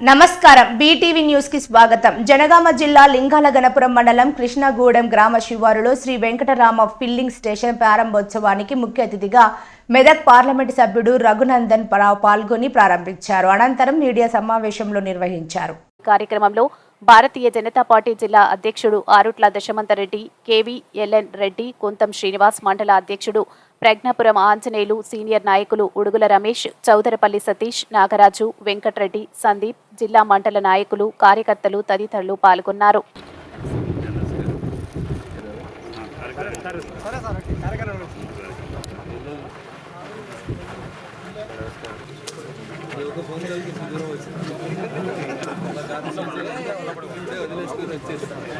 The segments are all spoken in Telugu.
నమస్కారం. బీటీవీ న్యూస్కి స్వాగతం. జనగామ జిల్లా లింగాల గణపురం మండలం కృష్ణగూడెం గ్రామ శివారులో శ్రీ వెంకటరామ ఫిల్లింగ్ స్టేషన్ ప్రారంభోత్సవానికి ముఖ్య అతిథిగా మెదక్ పార్లమెంటు సభ్యుడు రఘునందన్ రావు పాల్గొని ప్రారంభించారు. అనంతరం మీడియా సమావేశంలో నిర్వహించారు. కార్యక్రమంలో భారతీయ జనతా పార్టీ జిల్లా అధ్యక్షుడు ఆరుట్ల దశమంతరెడ్డి కేవీఎల్ఎన్ రెడ్డి కొంతం శ్రీనివాస్ మండల అధ్యక్షుడు ప్రజ్ఞాపురం ఆంజనేయులు సీనియర్ నాయకులు ఉడుగుల రమేష్ చౌదరపల్లి సతీష్ నాగరాజు వెంకటరెడ్డి సందీప్ జిల్లా మండల నాయకులు కార్యకర్తలు తదితరులు పాల్గొన్నారు. వచ్చేస్తాను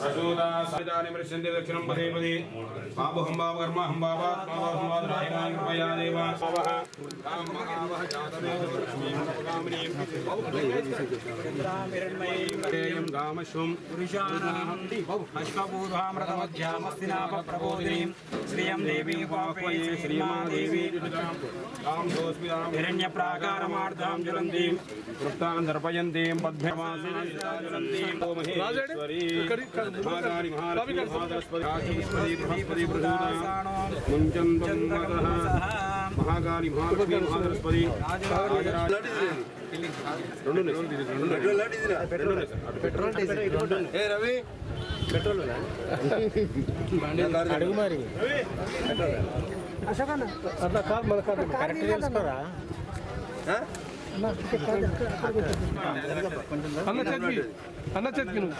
ప్రచోదాసమిదానిమృశ్యంతి దక్షిణం పదే పదే బాబుహం బాబకర్మహం బాబాత్మావాసమాదరాయమాన్మయాదేవ అశ్వబూధామృతమధ్యామస్తినాపప్రబోధినీం శ్రియం దేవీ పాపయే శ్రీమా దేవీ రామ్ దోస్మి హిరణ్యప్రాగ రాజపుష్పతి బృహస్పతి బృహదాం ముంచంతం మహాగారి మహాలక్ష్మి రవి? పెట్రోల్ అడుగు మరి. అట్లా కాదు మన కాదు కరెక్ట్ తెలుసుకోరా? అన్న చట్నీ అన్న చట్నీ నువ్వు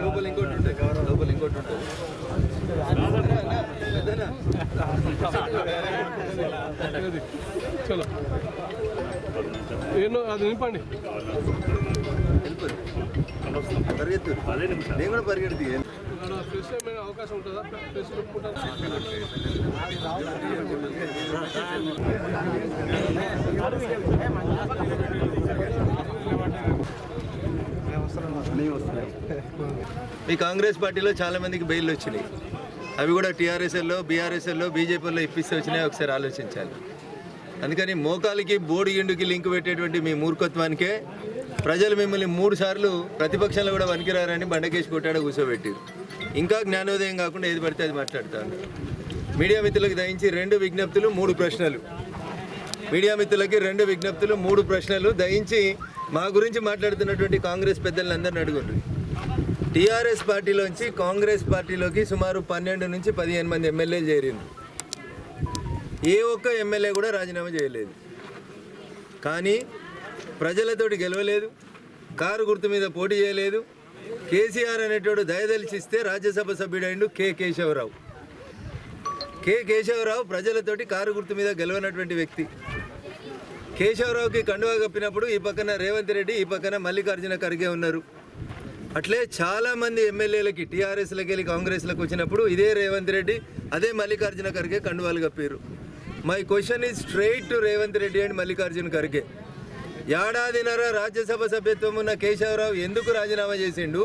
లోపల ఇంకోటి ఉంటుంది లోపల ఇంకోటి ఉంటుంది. చలో ఎన్నో అది నింపండి నేను కూడా పరిగెడుతు ఫ్రెష్ ఏమైనా అవకాశం ఉంటుందా? ఫ్రెష్ ఈ కాంగ్రెస్ పార్టీలో చాలా మందికి బెయిల్ వచ్చినాయి. అవి కూడా టీఆర్ఎస్ఎల్లో బీఆర్ఎస్ఎల్లో బీజేపీలో ఇప్పిస్తే వచ్చినాయి ఒకసారి ఆలోచించాలి. అందుకని మోకాలికి బోడి ఎండుకి లింక్ పెట్టేటువంటి మీ మూర్ఖత్వానికే ప్రజలు మిమ్మల్ని మూడు సార్లు ప్రతిపక్షంలో కూడా వనికిరారని బండకేసి కొట్టాడ కూర్చోబెట్టారు ఇంకా జ్ఞానోదయం కాకుండా ఏది పడితే అది మాట్లాడతాను మీడియా మిత్రులకు దయించి రెండు విజ్ఞప్తులు మూడు ప్రశ్నలు. మీడియా మిత్రులకి రెండు విజ్ఞప్తులు మూడు ప్రశ్నలు దయించి మా గురించి మాట్లాడుతున్నటువంటి కాంగ్రెస్ పెద్దలందరిని అడుగుండ్రి. టీఆర్ఎస్ పార్టీలోంచి కాంగ్రెస్ పార్టీలోకి సుమారు పన్నెండు నుంచి పదిహేను మంది ఎమ్మెల్యేలు చేరింది ఏ ఒక్క ఎమ్మెల్యే కూడా రాజీనామా చేయలేదు. కానీ ప్రజలతోటి గెలవలేదు కారు గుర్తు మీద పోటీ చేయలేదు. కేసీఆర్ అనేటోడు దయదలిచిస్తే రాజ్యసభ సభ్యుడైండు కె కేశవరావు. కె కేశవరావు ప్రజలతోటి కారు గుర్తు మీద గెలవనటువంటి వ్యక్తి. కేశవరావుకి కండువా కప్పినప్పుడు ఈ పక్కన రేవంత్ రెడ్డి ఈ పక్కన మల్లికార్జున ఖర్గే ఉన్నారు. అట్లే చాలా మంది ఎమ్మెల్యేలకి టీఆర్ఎస్లకి వెళ్ళి కాంగ్రెస్లకు వచ్చినప్పుడు ఇదే రేవంత్ రెడ్డి అదే మల్లికార్జున ఖర్గే కండువాలు కప్పారు my question is straight to Revanth Reddy and Mallikarjun Kharge ఏడాదిన్నర రాజ్యసభ సభ్యత్వం ఉన్న కేశవరావు ఎందుకు రాజీనామా చేసిండు?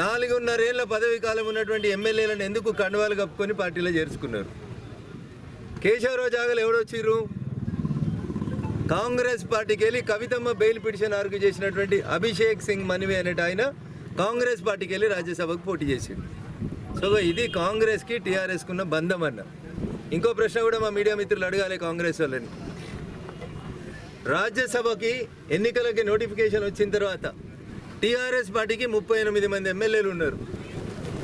నాలుగున్నరేళ్ళ పదవి కాలం ఉన్నటువంటి ఎమ్మెల్యేలను ఎందుకు కండువాలు కప్పుకొని పార్టీలో చేర్చుకున్నారు? కేశవరావు జాగలు ఎవడొచ్చిర్రు? కాంగ్రెస్ పార్టీకి వెళ్ళి కవితమ్మ బెయిల్ పిటిషన్ ఆర్గ్యూ చేసినటువంటి అభిషేక్ సింగ్ మనివి అనేట ఆయన కాంగ్రెస్ పార్టీకి వెళ్ళి రాజ్యసభకు పోటీ చేసిండు. సో ఇది కాంగ్రెస్కి టీఆర్ఎస్కున్న బంధం అన్నారు ఇంకో ప్రశ్న కూడా మా మీడియా మిత్రులు అడగాలి కాంగ్రెస్ వాళ్ళని. రాజ్యసభకి ఎన్నికలకి నోటిఫికేషన్ వచ్చిన తర్వాత టీఆర్ఎస్ పార్టీకి ముప్పై ఎనిమిది మంది ఎమ్మెల్యేలు ఉన్నారు.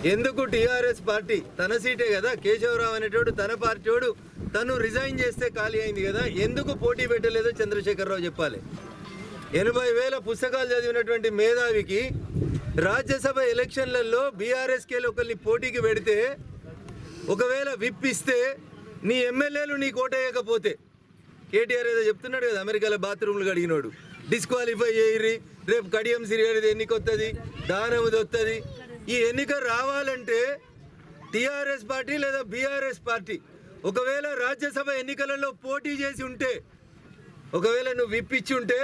ఎందుకు టీఆర్ఎస్ పార్టీ తన సీటే కదా? కేశవరావు అనేటోడు తన పార్టీోడు తను రిజైన్ చేస్తే ఖాళీ అయింది కదా? ఎందుకు పోటీ పెట్టలేదో చంద్రశేఖరరావు చెప్పాలి. ఎనభై వేల పుస్తకాలు చదివినటువంటి మేధావికి రాజ్యసభ ఎలక్షన్లలో బీఆర్ఎస్కేలు ఒకరిని పోటీకి పెడితే ఒకవేళ విప్పిస్తే నీ ఎమ్మెల్యేలు నీ కోటేయకపోతే కేటీఆర్ ఏదో చెప్తున్నాడు కదా అమెరికాలో బాత్రూమ్లు కడిగినోడు. డిస్క్వాలిఫై చేయరి రేపు కడియం సిరిగడిది ఎన్నిక వస్తుంది వస్తుంది ఈ ఎన్నిక రావాలంటే టీఆర్ఎస్ పార్టీ లేదా బీఆర్ఎస్ పార్టీ ఒకవేళ రాజ్యసభ ఎన్నికలలో పోటీ చేసి ఉంటే ఒకవేళ నువ్వు విప్ ఇచ్చి ఉంటే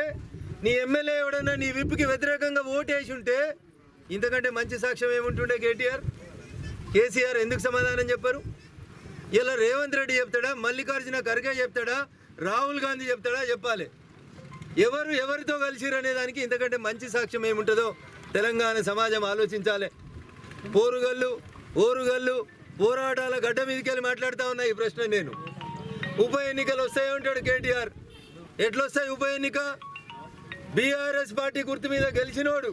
నీ ఎమ్మెల్యే ఎవడన్నా నీ విప్కి వ్యతిరేకంగా ఓటేసి ఉంటే ఇంతకంటే మంచి సాక్ష్యం ఏముంటుండే కేటీఆర్? కేసీఆర్ ఎందుకు సమాధానం చెప్పారు? ఇలా రేవంత్ రెడ్డి చెప్తాడా? మల్లికార్జున ఖర్గే చెప్తాడా? రాహుల్ గాంధీ చెప్తాడా? చెప్పాలి. ఎవరు ఎవరితో కలిసిరు అనే దానికి ఇంతకంటే మంచి సాక్ష్యం ఏముంటుందో తెలంగాణ సమాజం ఆలోచించాలి. పోరుగల్లు ఓరుగల్లు పోరాటాల గడ్డ మీదకెళ్ళి మాట్లాడుతూ ఉన్నా ఈ ప్రశ్న నేను. ఉప ఎన్నికలు వస్తాయి ఉంటాడు కేటీఆర్. ఎట్లొస్తాయి ఉప ఎన్నిక? బీఆర్ఎస్ పార్టీ గుర్తు మీద గెలిచినోడు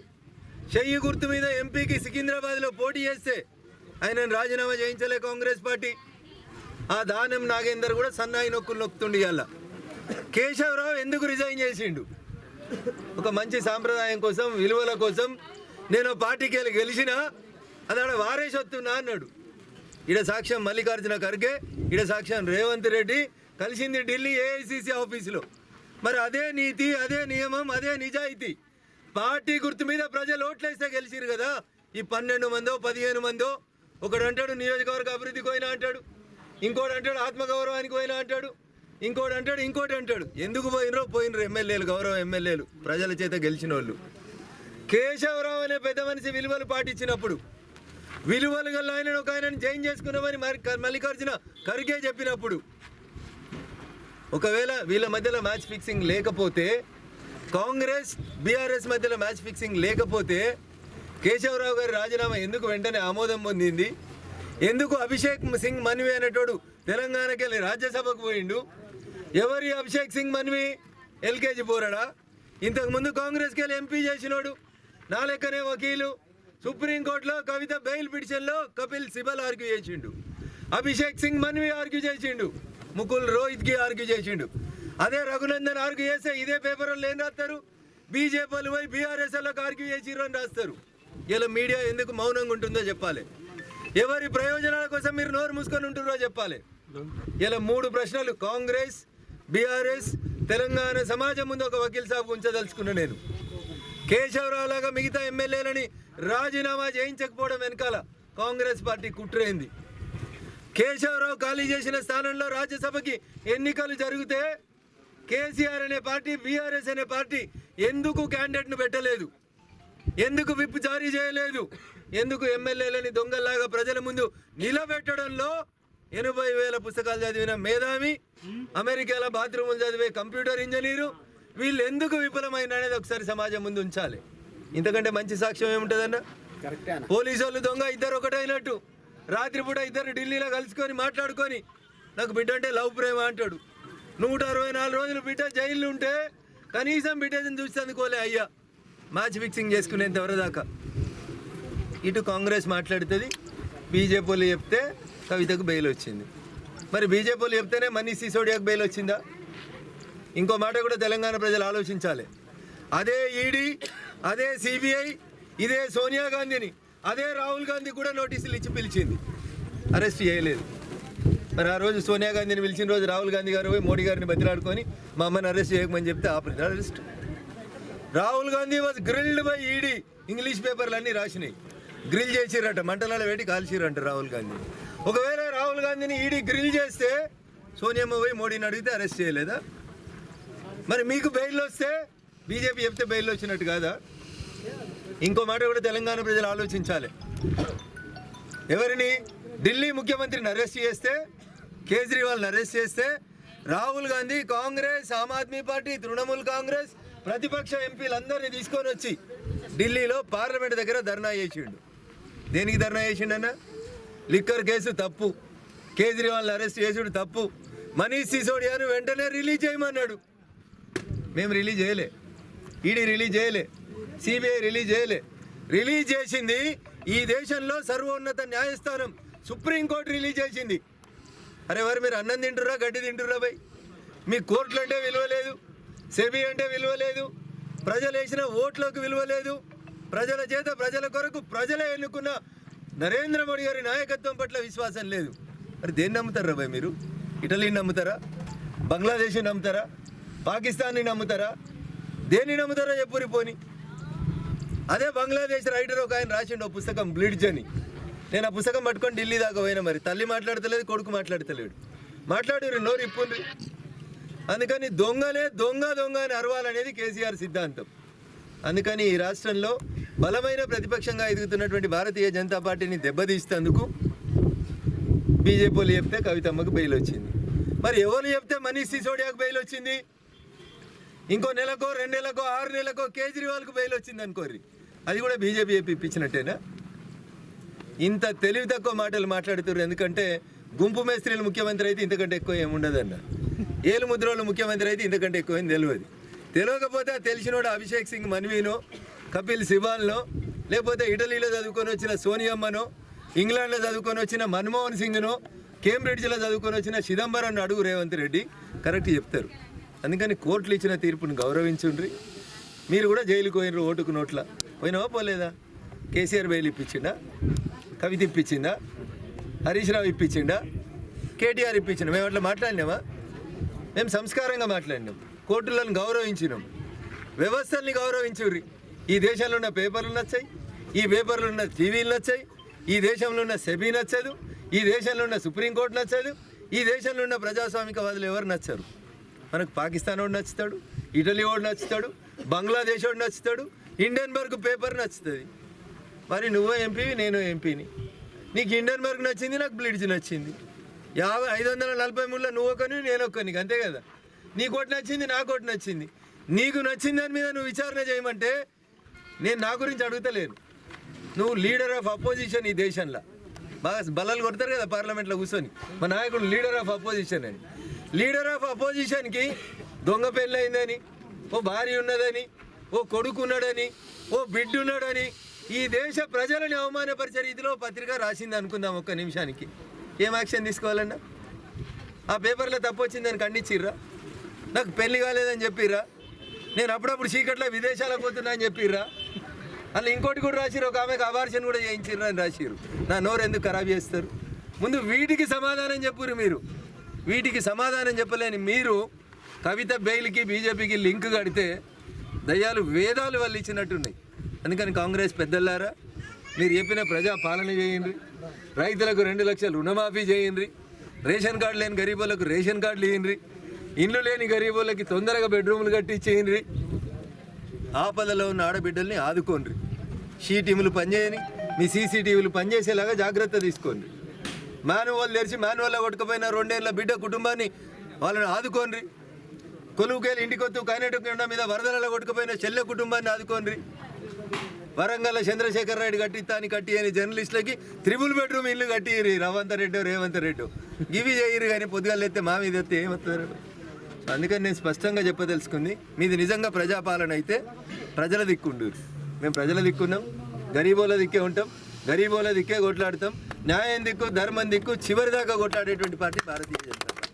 చెయ్యి గుర్తు మీద ఎంపీకి సికింద్రాబాద్లో పోటీ చేస్తే ఆయనను రాజీనామా చేయించలే కాంగ్రెస్ పార్టీ. ఆ దానం నాగేందర్ కూడా సన్నాయి నొక్కులు నొక్కుతుండి ఇవాళ కేశవరావు ఎందుకు రిజైన్ చేసిండు? ఒక మంచి సాంప్రదాయం కోసం విలువల కోసం నేను పార్టీకి వెళ్ళి గెలిచినా అది ఆడ వారేసి వస్తున్నా అన్నాడు. ఈడ సాక్ష్యం మల్లికార్జున ఖర్గే ఈడ సాక్ష్యం రేవంత్ రెడ్డి కలిసింది ఢిల్లీ ఏఐసిసి ఆఫీసులో. మరి అదే నీతి అదే నియమం అదే నిజాయితీ. పార్టీ గుర్తు మీద ప్రజలు ఓట్లేస్తే గెలిచిరు కదా. ఈ పన్నెండు మందో పదిహేను మందో ఒకడు అంటాడు నియోజకవర్గ అభివృద్ధికి పోయినా అంటాడు. ఇంకోటి అంటాడు ఆత్మగౌరవానికి పోయినా అంటాడు. ఇంకోటి అంటాడు ఇంకోటి అంటాడు. ఎందుకు పోయినరో పోయినరు ఎమ్మెల్యేలు గౌరవ ఎమ్మెల్యేలు ప్రజల చేత గెలిచిన వాళ్ళు కేశవరావు అనే పెద్ద మనిషి విలువలు పాటించినప్పుడు విలువలు గల ఆయన ఒక ఆయనను జైన్ చేసుకున్నామని మరి మల్లికార్జున ఖర్గే చెప్పినప్పుడు ఒకవేళ వీళ్ళ మధ్యలో మ్యాచ్ ఫిక్సింగ్ లేకపోతే కాంగ్రెస్ బీఆర్ఎస్ మధ్యలో మ్యాచ్ ఫిక్సింగ్ లేకపోతే కేశవరావు గారి రాజీనామా ఎందుకు వెంటనే ఆమోదం పొందింది? ఎందుకు అభిషేక్ సింగ్ మన్వి అనేటోడు తెలంగాణకి వెళ్ళి రాజ్యసభకు పోయిండు? ఎవరి అభిషేక్ సింగ్ మన్వి? ఎల్కేజీ పోరాడా? ఇంతకుముందు కాంగ్రెస్కి వెళ్ళి ఎంపీ చేసినోడు నా లెక్కనే వకీలు. సుప్రీంకోర్టులో కవిత బెయిల్ పిటిషన్లో కపిల్ సిబల్ ఆర్గ్యూ చేసిండు. అభిషేక్ సింగ్ మన్వి ఆర్గ్యూ చేసిండు. ముకుల్ రోహిత్కి ఆర్గ్యూ చేసిండు. అదే రఘునందన్ ఆర్గ్యూ చేస్తే ఇదే పేపర్లో ఏం రాస్తారు? బీజేపీలు పోయి బీఆర్ఎస్ఎల్లోకి ఆర్గ్యూ చేసిర్రు అని రాస్తారు. ఇలా మీడియా ఎందుకు మౌనంగా ఉంటుందో చెప్పాలి. ఎవరి ప్రయోజనాల కోసం మీరు నోరు మూసుకొని ఉంటున్నారో చెప్పాలి. ఇలా మూడు ప్రశ్నలు కాంగ్రెస్ బీఆర్ఎస్ తెలంగాణ సమాజం ముందు ఒక వకీల్ సాబ్ ఉంచదలుచుకున్నా నేను. కేశవరావు లాగా మిగతా ఎమ్మెల్యేలని రాజీనామా చేయించకపోవడం వెనకాల కాంగ్రెస్ పార్టీ కుట్రైంది. కేశవరావు ఖాళీ చేసిన స్థానంలో రాజ్యసభకి ఎన్నికలు జరిగితే కేసీఆర్ అనే పార్టీ బీఆర్ఎస్ అనే పార్టీ ఎందుకు క్యాండిడేట్ను పెట్టలేదు? ఎందుకు విప్ జారీ చేయలేదు? ఎందుకు ఎమ్మెల్యేలని దొంగల్లాగా ప్రజల ముందు నిలబెట్టడంలో ఎనభై వేల పుస్తకాలు చదివిన మేధావి అమెరికాలో బాత్రూములు చదివే కంప్యూటర్ ఇంజనీరు వీళ్ళు ఎందుకు విఫలమైన అనేది ఒకసారి సమాజం ముందు ఉంచాలి. ఇంతకంటే మంచి సాక్ష్యం ఏముంటుందన్న పోలీసు వాళ్ళు దొంగ ఇద్దరు ఒకటైనట్టు. రాత్రిపూట ఇద్దరు ఢిల్లీలో కలుసుకొని మాట్లాడుకొని నాకు బిడ్డ అంటే లవ్ ప్రేమ అంటాడు. నూట అరవై నాలుగు రోజులు బిడ్డ జైల్లో ఉంటే కనీసం బిడ్డని చూసి అందుకోలే అయ్యా. మ్యాచ్ ఫిక్సింగ్ చేసుకునేంత వరకు దాకా ఇటు కాంగ్రెస్ మాట్లాడుతుంది బీజేపీలు చెప్తే కవితకు బెయిల్ వచ్చింది. మరి బీజేపీలు చెప్తేనే మనీష్ సిసోడియాకు బెయిల్ వచ్చిందా? ఇంకో మాట కూడా తెలంగాణ ప్రజలు ఆలోచించాలి. అదే ఈడీ అదే సిబిఐ ఇదే సోనియా గాంధీని అదే రాహుల్ గాంధీ కూడా నోటీసులు ఇచ్చి పిలిచింది. అరెస్ట్ చేయలేదు. మరి ఆ రోజు సోనియా గాంధీని పిలిచిన రోజు రాహుల్ గాంధీ గారు పోయి మోడీ గారిని బతిలాడుకొని మా అమ్మని అరెస్ట్ చేయకమని చెప్తే ఆపలేదు. Arrest. Rahul Gandhi was grilled by ED English పేపర్లు అన్నీ రాసినాయి. గ్రిల్ చేసిరట మంటలలో పెట్టి కాల్చిరంట రాహుల్ గాంధీ. ఒకవేళ రాహుల్ గాంధీని ఈడీ గ్రిల్ చేస్తే సోనియమ్మ పోయి మోడీని అడిగితే అరెస్ట్ చేయలేదా? మరి మీకు బెయిల్ వస్తే బీజేపీ చెప్తే బెయిల్ వచ్చినట్టు కాదా? ఇంకో మాట కూడా తెలంగాణ ప్రజలు ఆలోచించాలి. ఎవరిని? ఢిల్లీ ముఖ్యమంత్రిని అరెస్ట్ చేస్తే కేజ్రీవాల్ని అరెస్ట్ చేస్తే రాహుల్ గాంధీ కాంగ్రెస్ ఆమ్ ఆద్మీ పార్టీ తృణమూల్ కాంగ్రెస్ ప్రతిపక్ష ఎంపీలందరినీ తీసుకొని వచ్చి ఢిల్లీలో పార్లమెంట్ దగ్గర ధర్నా చేసిండు. దేనికి ధర్నా చేసిండన్న? లిక్కర్ కేసు తప్పు. కేజ్రీవాల్ని అరెస్ట్ చేసుడు తప్పు. మనీష్ సిసోడియాను వెంటనే రిలీజ్ చేయమన్నాడు. మేము రిలీజ్ చేయలే. ఈడీ రిలీజ్ చేయలే. సిబిఐ రిలీజ్ చేయలే. రిలీజ్ చేసింది ఈ దేశంలో సర్వోన్నత న్యాయస్థానం. సుప్రీంకోర్టు రిలీజ్ చేసింది. అరే మరి మీరు అన్నం తింటురా గడ్డి తింటురా భయ్ మీ కోర్టులు అంటే విలువ లేదు. సెబీ అంటే విలువ లేదు. ప్రజలు వేసిన ఓట్లకు విలువ లేదు. ప్రజల చేత ప్రజల కొరకు ప్రజలే ఎన్నుకున్న నరేంద్ర మోడీ గారి నాయకత్వం పట్ల విశ్వాసం లేదు. మరి దేన్ని నమ్ముతారా బాయ్ మీరు? ఇటలీని నమ్ముతారా? బంగ్లాదేశ్ని నమ్ముతారా? పాకిస్తాన్ని నమ్ముతారా? దేన్ని నమ్ముతారా చెప్పురి పోని. అదే బంగ్లాదేశ్ రైటర్ ఒక ఆయన రాసిండు ఒక పుస్తకం బ్లిడ్జ్ అని నేను ఆ పుస్తకం పట్టుకొని ఢిల్లీ దాకా పోయినా మరి. తల్లి మాట్లాడతలేదు కొడుకు మాట్లాడతలేడు. మాట్లాడు నోరు ఇప్పుండ్రి. అందుకని దొంగనే దొంగ దొంగ అని అరవాలనేది కేసీఆర్ సిద్ధాంతం. అందుకని ఈ రాష్ట్రంలో బలమైన ప్రతిపక్షంగా ఎదుగుతున్నటువంటి భారతీయ జనతా పార్టీని దెబ్బతీస్తేందుకు బీజేపీలు చెప్తే కవితమ్మకు బెయిల్ వచ్చింది. మరి ఎవరు చెప్తే మనీష్ సిసోడియాకు బెయిల్ వచ్చింది? ఇంకో నెలకో రెండు నెలకో ఆరు నెలకో కేజ్రీవాల్కు బెయిల్ వచ్చింది అనుకోర్రి. అది కూడా బీజేపీ చెప్పి ఇప్పించినట్టేనా? ఇంత తెలివి తక్కువ మాటలు మాట్లాడుతున్నారు ఎందుకంటే గుంపు మేస్త్రీలు ముఖ్యమంత్రి అయితే ఇంతకంటే ఎక్కువ ఏముండదన్న. ఏలు ముద్రోళ్ళు ముఖ్యమంత్రి అయితే ఇంతకంటే ఎక్కువ ఏం తెలియదు తెలియకపోతే తెలిసినోడు అభిషేక్ సింగ్ మన్వీను కపిల్ సిబాల్నో లేకపోతే ఇటలీలో చదువుకొని వచ్చిన సోనియమ్మనో ఇంగ్లాండ్లో చదువుకొని వచ్చిన మన్మోహన్ సింగ్ను కేంబ్రిడ్జ్లో చదువుకొని వచ్చిన చిదంబరం అడుగు రేవంత్ రెడ్డి. కరెక్ట్ చెప్తారు. అందుకని కోర్టులు ఇచ్చిన తీర్పును గౌరవించుండ్రి. మీరు కూడా జైలుకు పోయినరు ఓటుకు నోట్ల. పోయినావా పోలేదా? కేసీఆర్ బెయిల్ ఇప్పించిండా? కవిత ఇప్పించిందా హరీష్ రావు ఇప్పించిండా? కేటీఆర్ ఇప్పించిండా? మేము అట్లా మాట్లాడినామా? మేము సంస్కారంగా మాట్లాడినాం. కోర్టులను గౌరవించినాం. వ్యవస్థల్ని గౌరవించుర్రి. ఈ దేశంలో ఉన్న పేపర్లు నచ్చాయి. ఈ పేపర్లు ఉన్న టీవీలు నచ్చాయి. ఈ దేశంలో ఉన్న సెబీ నచ్చదు. ఈ దేశంలో ఉన్న సుప్రీంకోర్టు నచ్చదు. ఈ దేశంలో ఉన్న ప్రజాస్వామికవాదులు ఎవరు నచ్చరు? మనకు పాకిస్తాన్ వాడు నచ్చుతాడు ఇటలీ వాడు నచ్చుతాడు బంగ్లాదేశ్ వాడు నచ్చుతాడు ఇండియన్బర్గ్ పేపర్ నచ్చుతుంది. మరి నువ్వు ఎంపీవి నేను ఎంపీని. నీకు ఇండియన్బర్గ్ నచ్చింది నాకు బ్లిడ్జ్ నచ్చింది. యాభై ఐదు వందల నలభై మూడులో నువ్వు ఒకని నేను ఒక్కనికి అంతే కదా? నీకు ఒకటి నచ్చింది నాకు ఒకటి నచ్చింది. నీకు నచ్చిన దాని మీద నువ్వు విచారణ చేయమంటే నేను నా గురించి అడుగుతలేను. నువ్వు లీడర్ ఆఫ్ అపోజిషన్ ఈ దేశంలో. బాగా బలాలు కొడతారు కదా పార్లమెంట్లో కూర్చొని. మా నాయకుడు లీడర్ ఆఫ్ అపోజిషన్ అని. లీడర్ ఆఫ్ అపోజిషన్కి దొంగ పెళ్ళయిందని ఓ భార్య ఉన్నదని ఓ కొడుకు ఉన్నాడని ఓ బిడ్డ ఉన్నాడని ఈ దేశ ప్రజలని అవమానపరిచే రీతిలో పత్రిక రాసింది అనుకుందాం ఒక్క నిమిషానికి. ఏం యాక్షన్ తీసుకోవాలన్నా? ఆ పేపర్లో తప్పు వచ్చిందని ఖండించిర్రా? నాకు పెళ్ళి కాలేదని చెప్పిర్రా? నేను అప్పుడప్పుడు చీకట్లో విదేశాలకు పోతున్నా అని చెప్పిర్రా? అలా ఇంకోటి కూడా రాసిరు ఒక ఆమెకు అబార్షన్ కూడా చేయించిర్రు అని రాసిరు నా నోరు ఎందుకు ఖరాబ్ చేస్తారు? ముందు వీటికి సమాధానం చెప్పురు మీరు. వీటికి సమాధానం చెప్పలేని మీరు కవిత బెయిల్కి బీజేపీకి లింక్ కడితే దయ్యాలు వేదాలు వాళ్ళు ఇచ్చినట్టున్నాయి అందుకని కాంగ్రెస్ పెద్దలారా మీరు చెప్పిన ప్రజా పాలన చేయండి. రైతులకు రెండు లక్షలు రుణమాఫీ చేయండి. రేషన్ కార్డు లేని గరీబులకు రేషన్ కార్డులు ఇవ్వండి ఇండ్లు లేని గరీబులకి తొందరగా బెడ్రూమ్లు కట్టించేయండి. ఆపదలో ఉన్న ఆడబిడ్డల్ని ఆదుకోండి షీటీములు పనిచేయని మీ సీసీటీవీలు పనిచేసేలాగా జాగ్రత్త తీసుకోండి మాన్యువల్ తెరిచి మాన్యువల్లో కొట్టుకుపోయిన రెండేళ్ళ బిడ్డ కుటుంబాన్ని వాళ్ళని ఆదుకోండి కొలువుకేలు ఇంటికొత్తు కైనెట్టుకుండా మీద వరదలలో కొట్టుకుపోయిన చెల్లె కుటుంబాన్ని ఆదుకోండి వరంగల్ చంద్రశేఖర్ రెడ్డి కట్టిస్తాని కట్టి అని జర్నలిస్టులకి త్రిబుల్ బెడ్రూమ్ ఇల్లు కట్టిరి రవంత రెడ్డి రేవంత్ రెడ్డి ఇవి చేయరు కానీ పొద్దుగాలు ఎత్తే మా మీద ఎత్తే ఏమవుతారు అందుకని నేను స్పష్టంగా చెప్పదలుచుకుంది మీది నిజంగా ప్రజాపాలన అయితే ప్రజల దిక్కుండు మేము ప్రజల దిక్కున్నాం గరీబోల దిక్కే ఉంటాం గరీబోల దిక్కే కొట్లాడతాం న్యాయం దిక్కు ధర్మం దిక్కు చివరి దాకా కొట్లాడేటువంటి పార్టీ భారతీయ జనతా పార్టీ.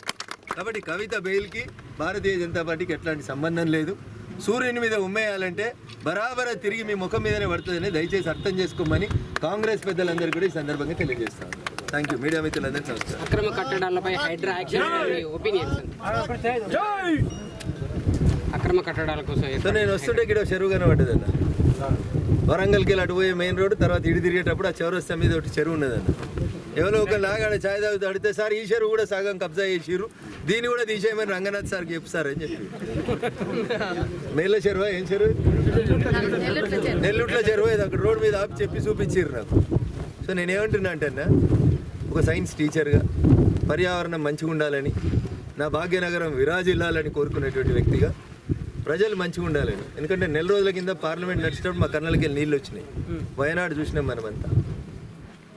కాబట్టి కవిత బెయిల్కి భారతీయ జనతా పార్టీకి ఎట్లాంటి సంబంధం లేదు. సూర్యుని మీద ఉమ్మేయాలంటే బరాబర తిరిగి మీ ముఖం మీదనే పడుతుందని దయచేసి అర్థం చేసుకోమని కాంగ్రెస్ పెద్దలందరూ కూడా ఈ సందర్భంగా తెలియజేస్తాను. Thank you. మీడియా మిత్రులందరికీ నమస్కారం. అక్రమ కట్టడాలపై హైడ్రా యాక్షన్ అక్రమ కట్టడాల కోసం సో నేను వస్తుంటే ఇక్కడ చెరువు కనబడ్డదన్న. వరంగల్కి వెళ్ళి అటు పోయే మెయిన్ రోడ్ తర్వాత ఇటు తిరిగేటప్పుడు ఆ చౌరస్తా మీద ఒకటి చెరువు ఉన్నదన్న. ఎవరో ఒక లాగాడ ఛాయ్ తాగుతూ అడిగితే సార్ ఈ చెరువు కూడా సగం కబ్జా చేసిర్రు. దీన్ని కూడా తీసేయమని రంగనాథ్ సార్కి సార్ అని చెప్పి. మేళ్ళ చెరువు? ఏం చెరువు? నెల్లుట్ల చెరువు. ఇది అక్కడ రోడ్ మీద ఆపి చెప్పి చూపించిర్రు నాకు. సో నేనేమంటున్నా అంటే అన్న ఒక సైన్స్ టీచర్గా పర్యావరణం మంచిగా ఉండాలని నా భాగ్యనగరం విరాజిల్లాలని కోరుకునేటువంటి వ్యక్తిగా ప్రజలు మంచిగా ఉండాలని. ఎందుకంటే నెల రోజుల కింద పార్లమెంట్ నడిచేటప్పుడు మా కర్నలకి నీళ్ళు వచ్చినాయి. వయనాడు చూసినాం మనమంతా.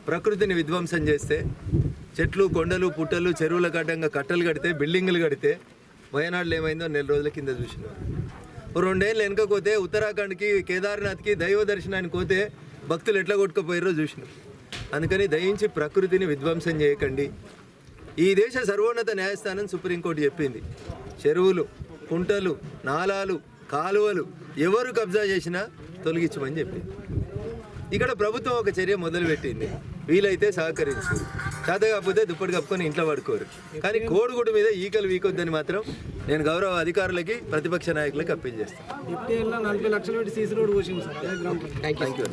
ప్రకృతిని విధ్వంసం చేస్తే చెట్లు కొండలు పుట్టలు చెరువుల కట్టంగా కట్టలు కడితే బిల్డింగులు కడితే వయనాడులో ఏమైందో నెల రోజుల కింద చూసినాం. రెండేళ్ళు వెనకపోతే ఉత్తరాఖండ్కి కేదార్నాథ్కి దైవ దర్శనానికి పోతే భక్తులు ఎట్లా కొట్టుకుపోయారో చూసినాం. అందుకని దయించి ప్రకృతిని విధ్వంసం చేయకండి. ఈ దేశ సర్వోన్నత న్యాయస్థానం సుప్రీంకోర్టు చెప్పింది. చెరువులు కుంటలు నాలాలు కాలువలు ఎవరు కబ్జా చేసినా తొలగించమని చెప్పింది. ఇక్కడ ప్రభుత్వం ఒక చర్య మొదలుపెట్టింది. వీలైతే సహకరించు. చేత కాకపోతే దుప్పటి కప్పుకొని ఇంట్లో పడుకోరు. కానీ కోడిగుడ్డు మీద ఈకలు వీకొద్దని మాత్రం నేను గౌరవ అధికారులకి ప్రతిపక్ష నాయకులకి అప్పీల్ చేస్తాను. Thank you